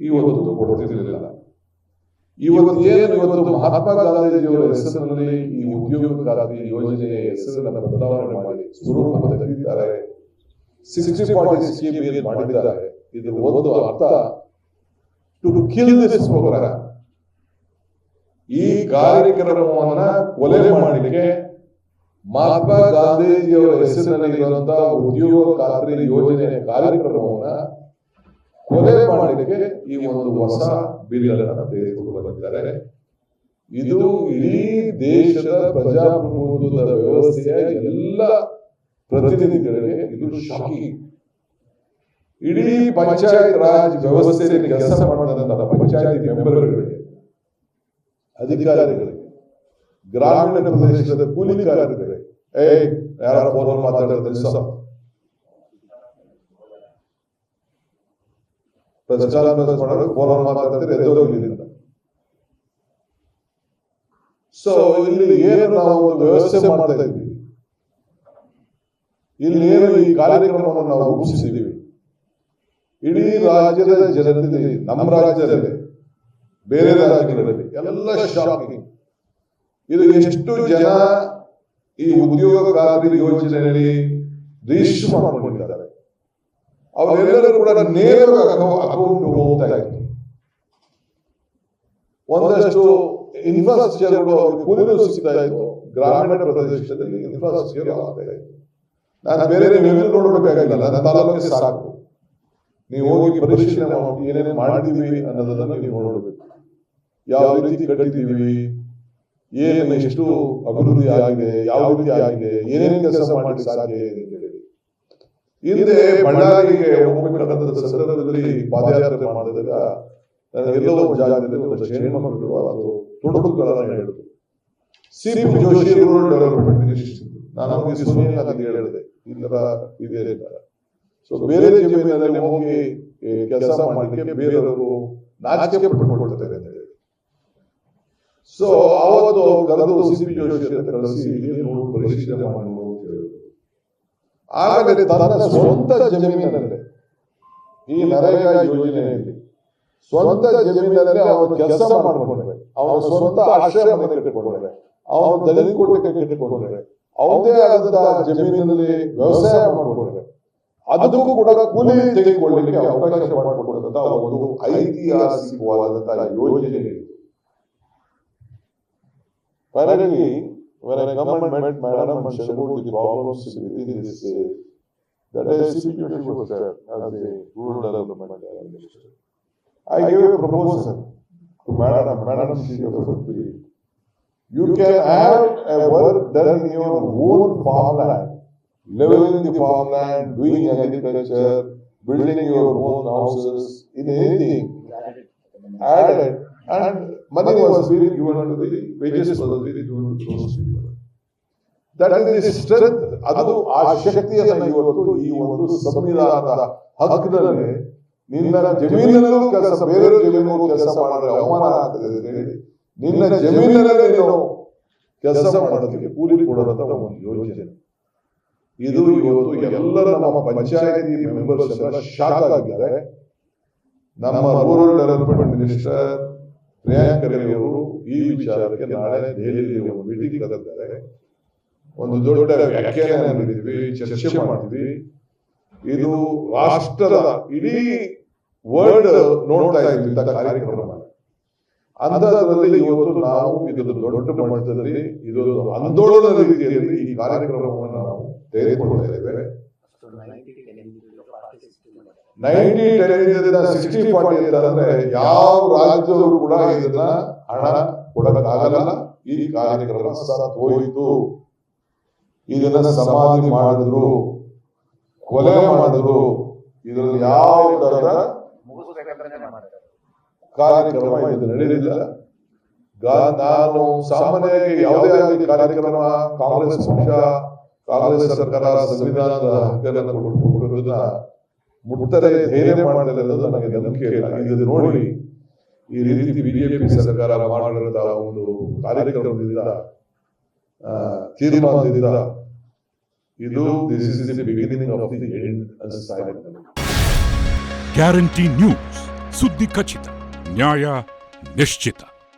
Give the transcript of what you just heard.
ಇವತ್ತು ಕೊಡ್ತಿರಲಿಲ್ಲ ಇವತ್ತು ಏನು ಇವತ್ತು ಮಹಾತ್ಮ ಗಾಂಧೀಜಿಯವರ ಹೆಸರಿನಲ್ಲಿ ಈ ಉದ್ಯೋಗ ಖಾತ್ರಿ ಯೋಜನೆಯ ಹೆಸರನ್ನ ಬದಲಾವಣೆ ಮಾಡಿ ಸ್ವರೂಪ ತೆಗೆದಿದ್ದಾರೆ. ಸಿಕ್ಸ್ಟಿ ಫಾರ್ಟಿ ಸ್ಕೀಮ್ ಮಾಡಿದ್ದಾರೆ? ಇದು ಒಂದು ಅರ್ಥ. ಟು ಕಿಲ್ ದಿಸ್ ಪ್ರೋಗ್ರಾಮ್ ಈ ಕಾರ್ಯಕ್ರಮವನ್ನ ಕೊಲೆ ಮಾಡಲಿಕ್ಕೆ ಮಹಾತ್ಮ ಗಾಂಧೀಜಿಯವರ ಹೆಸರಿನಲ್ಲಿ ಇರುವಂತಹ ಉದ್ಯೋಗ ಖಾತ್ರಿ ಯೋಜನೆಯ ಕಾರ್ಯಕ್ರಮವನ್ನ ಕೊಲೆ ಮಾಡಲಿಕ್ಕೆ ಈ ಒಂದು ಹೊಸ ಬಿಲ್ ತೆಗೆದುಕೊಂಡು ಬಂದಿದ್ದಾರೆ. ಇದು ಇಡೀ ದೇಶದ ಪ್ರಜಾಪ್ರಭುತ್ವದ ವ್ಯವಸ್ಥೆಯ ಎಲ್ಲ ಪ್ರತಿನಿಧಿಗಳಿಗೆ ಇದು ಶಾಕಿಂಗ್ ಇಡೀ ಪಂಚಾಯತ್ ರಾಜ್ ವ್ಯವಸ್ಥೆಯಲ್ಲಿ ಕೆಲಸ ಮಾಡಿದಂತಹ ಪಂಚಾಯತ್ ಮೆಂಬರ್ಗಳಿಗೆ ಅಧಿಕಾರಿಗಳಿಗೆ, ಗ್ರಾಮೀಣ ಪ್ರದೇಶದ ಕೂಲಿಕಾರರಿಗೆ ಏ ಯಾರು ಫೋನ್ ಪ್ರಚಾರ ಮಾಡೋದು ಫೋನ್ ಮಾತಾಡ್ತಾರೆ ಸೊ ಇಲ್ಲಿ ಏನು ನಾವು ಒಂದು ವ್ಯವಸ್ಥೆ ಮಾಡ್ತಾ ಇದ್ದೀವಿ ಇಲ್ಲಿ ಏನು ಈ ಕಾರ್ಯಕ್ರಮವನ್ನು ನಾವು ರೂಪಿಸಿದ್ದೀವಿ ಇಡೀ ರಾಜ್ಯದ ಜನತೆಯಲ್ಲಿ ನಮ್ಮ ರಾಜ್ಯದಲ್ಲಿ ಬೇರೆ ರಾಜ್ಯಗಳಲ್ಲಿ ಎಲ್ಲ ಶಾಪಿಂಗ್ ಇದು ಎಷ್ಟು ಜನ ಈ ಉದ್ಯೋಗ ಖಾತ್ರಿ ಯೋಜನೆಯಲ್ಲಿ ರಿಜಿಸ್ಟರ್ ಮಾಡಿಕೊಂಡಿದ್ದಾರೆ. ಅವರೆಲ್ಲರೂ ಕೂಡ ನೇರವಾಗಿ ಅಕೌಂಟ್ ಹೋಗ್ತಾ ಇತ್ತು ಒಂದಷ್ಟು ಇನ್ಫ್ರಾಸ್ಟ್ರಕ್ಚರ್ಗಳು ಕೂಲಿಗಳು ಸಿಗ್ತಾ ಇತ್ತು. ಗ್ರಾಮೀಣ ಪ್ರದೇಶದಲ್ಲಿ ಇನ್ಫ್ರಾಸ್ಟ್ರಕ್ಚರ್ ಆಗ್ತಾ ಇತ್ತು. ನಾನು ಬೇರೆ ನೀವೆಲ್ಲ ನೋಡಬೇಕಾಗಿಲ್ಲ ನನ್ನ ತಾಲೂಕಿಗೆ ಸಾಕು. ನೀವು ಹೋಗಿ ಪರಿಶೀಲನೆ ಮಾಡಿ, ಏನೇನು ಮಾಡಿದೀವಿ ಅನ್ನೋದನ್ನ ನೀವು ನೋಡಬೇಕು. ಯಾವ ರೀತಿ ಕಟ್ಟಿದ್ದೀವಿ, ಏನು ಎಷ್ಟು ಅಭಿವೃದ್ಧಿ ಆಗಿದೆ, ಯಾವ ರೀತಿ ಆಗಿದೆ, ಏನೇನು ಕೆಲಸ ಮಾಡಿ ಸಾಧ್ಯ ಇದೆ ಹಿಂದೆ ಬಳ್ಳಾರಿಗೆ ಹೋಗ್ಬೇಕಾದಂತ ಸಂದರ್ಭದಲ್ಲಿ ಪಾದಯಾತ್ರೆ ಮಾಡಿದಾಗ ಎಲ್ಲೋ ಜಾಗದಲ್ಲಿ ಒಂದು ಹೆಣ್ಮಕ್ಳು ಅದು ತುಡುಕುಗಳನ್ನು ಹೇಳಿದ್ರು. C. Joshi rural development minister ನಾನು ಹೋಗಿ ಸೋನಿಯಾ ಅಂತ ಹೇಳಿದೆ. ಈ ಇದೇ ಇದೆ ಸೊ ಬೇರೆ ಜಮೀನಲ್ಲಿ ಹೋಗಿ ಕೆಲಸ ಮಾಡಲಿಕ್ಕೆ ಬೇರೆಯವರು ನಾಚಿಕೆ ಪಟ್ಕೊಳ್ತಾರೆ ಅಂತ ಹೇಳಿ ಸೊ ಅವತ್ತು ಕರೆದು ಸಿ. ಪಿ. ಜೋಶಿ ಅಂತ ಇಲ್ಲಿ ನೋಡು, ಪರಿಶೀಲನೆ ಮಾಡಿ ನೋಡು ಅಂತ ಹೇಳಿದ್ರು ಆಮೇಲೆ ತನ್ನ ಸ್ವಂತ ಜಮೀನಿನಲ್ಲಿ, ಈ ನರೇಗಾ ಯೋಜನೆಯಲ್ಲಿ ಸ್ವಂತ ಜಮೀನಿನಲ್ಲಿ ಅವನು ಕೆಲಸ ಮಾಡಿಕೊಂಡ್ರೆ, ಅವನ ಸ್ವಂತ ಆಶ್ರಯ ಮನೆ ಅವನು ದಲಿತ ಕೋಟೆ ಕಟ್ಟಿಕೊಂಡ್ರೆ ಅವನದೇ ಆದಂತಹ ಜಮೀನಿನಲ್ಲಿ ವ್ಯವಸಾಯ ಮಾಡಿಕೊಂಡ್ರೆ, ಅದಕ್ಕೂ ಕೂಡ ಕೂಲಿ ತೆಗೆದುಕೊಳ್ಳಲಿಕ್ಕೆ ಅವಕಾಶ ಮಾಡಿಕೊಡುವಂತಹ ಒಂದು ಐತಿಹಾಸಿಕವಾದಂತಹ ಯೋಜನೆ ಇದು. When I and met Madam and shared about the problems within this, uh, that CPUC was there as the rural development minister. I gave a proposal to Madam, Madam she referred. You can have a work done in your own farmland, living in the farmland, doing agriculture, building your own houses, in anything, added, and money was being given to the wages was being given to those people. That is the strength, ಅದು ಆ ಶಕ್ತಿಯನ್ನು ಇವತ್ತು ಈ ಒಂದು ಸಂವಿಧಾನದ ಹಕ್ಕಿನಲ್ಲಿ ನಿನ್ನ ಜಮೀನಿನಲ್ಲೂ ಕೆಲಸ ಬೇರೆ ಜಮೀನಿಗೂ ಕೆಲಸ ಮಾಡಿದ್ರೆ ಅವಮಾನ ಆಗ್ತದೆ ಅಂತ ಹೇಳಿ. ನಿನ್ನ ಜಮೀನಿನಲ್ಲೇ ನೀನು ಕೆಲಸ ಮಾಡೋದಕ್ಕೆ ಕೂಲಿ ಕೊಡುವಂತ ಒಂದು ಯೋಜನೆ. ಇದು ಇವತ್ತು ಎಲ್ಲರ ನಮ್ಮ ಪಂಚಾಯತಿ ಮೆಂಬರ್ಸ್ ಎಲ್ಲ ಶಾಕ್ ಆಗಿದ್ದಾರೆ. ನಮ್ಮ rural development minister Priyank Kharge ಈ ವಿಚಾರಕ್ಕೆ ನಾಳೆ ದೆಹಲಿಯಲ್ಲಿ ಒಂದು ಮೀಟಿಂಗ್ ಕರೆದಿದ್ದಾರೆ. ಒಂದು ದೊಡ್ಡ ವ್ಯಾಖ್ಯಾನ ನೀಡಿದ್ವಿ, ಚರ್ಚೆ ಮಾಡಿದ್ವಿ. ಇದು ರಾಷ್ಟ್ರದ ಇಡೀ ವರ್ಲ್ಡ್ ನೋಡ್ತಾ ಇಂಥ ಕಾರ್ಯಕ್ರಮ. ಅಂಥದ್ರಲ್ಲಿ ಇವತ್ತು ನಾವು ಇದರ ದೊಡ್ಡ ಮಟ್ಟದಲ್ಲಿ, ಇದೊಂದು ಆಂದೋಲನ ರೀತಿಯಲ್ಲಿ ಈ ಕಾರ್ಯಕ್ರಮವನ್ನು ನಾವು ತೆಗೆದುಕೊಳ್ತಾ ಇದ್ದೇವೆ. ನೈಂಟಿ ಟೆನ್ ಸಿಕ್ಸ್ಟಿ ಫಾರ್ಟಿ ಅಂತಂದ್ರೆ ಯಾವ ರಾಜ್ಯದವರು ಕೂಡ ಇದನ್ನ ಹಣ ಕೊಡಕ್ಕಾಗಲ್ಲ. ಈ ಕಾರ್ಯಕ್ರಮ ಸತ್ ಹೋಯಿತು. ಇದನ್ನ ಸಮಾಧಿ ಮಾಡಿದ್ರು, ಕೊಲೆ ಮಾಡಿದ್ರು. ಇದರಲ್ಲಿ ಯಾವ ತರ ಕಾರ್ಯಕ್ರಮ ಇದು ನಡೆಯಲಿಲ್ಲ ನಾನು ಸಾಮಾನ್ಯವಾಗಿ ಯಾವುದೇ ಆಗಲಿ ಕಾರ್ಯಕ್ರಮ, ಕಾಂಗ್ರೆಸ್ ಪಕ್ಷ, ಕಾಂಗ್ರೆಸ್ ಸರ್ಕಾರ ಸಂವಿಧಾನದ ಹಕ್ಕನ್ನು ಕೊಟ್ಟಿರೋದನ್ನ ಮುಟ್ಟರೆ ಧೈರ್ಯ ಮಾಡಲಿಲ್ಲ ಅನ್ನೋದು ನನಗೆ ನಂಬಿಕೆ ಇಲ್ಲ ಇದು ನೋಡಿ ಈ ರೀತಿ ಬಿಜೆಪಿ ಸರ್ಕಾರ ಮಾಡಿರುವಂತಹ ಒಂದು ಕಾರ್ಯಕ್ರಮದಿಂದ ತೀರ್ಮಾನದಿಂದ ಇದು this is the beginning of the end ಅನಿಸ್ತಾ ಇದೆ. ಗ್ಯಾರಂಟಿ ನ್ಯೂಸ್ ಸುದ್ದಿ ಖಚಿತ, ನ್ಯಾಯ ನಿಶ್ಚಿತ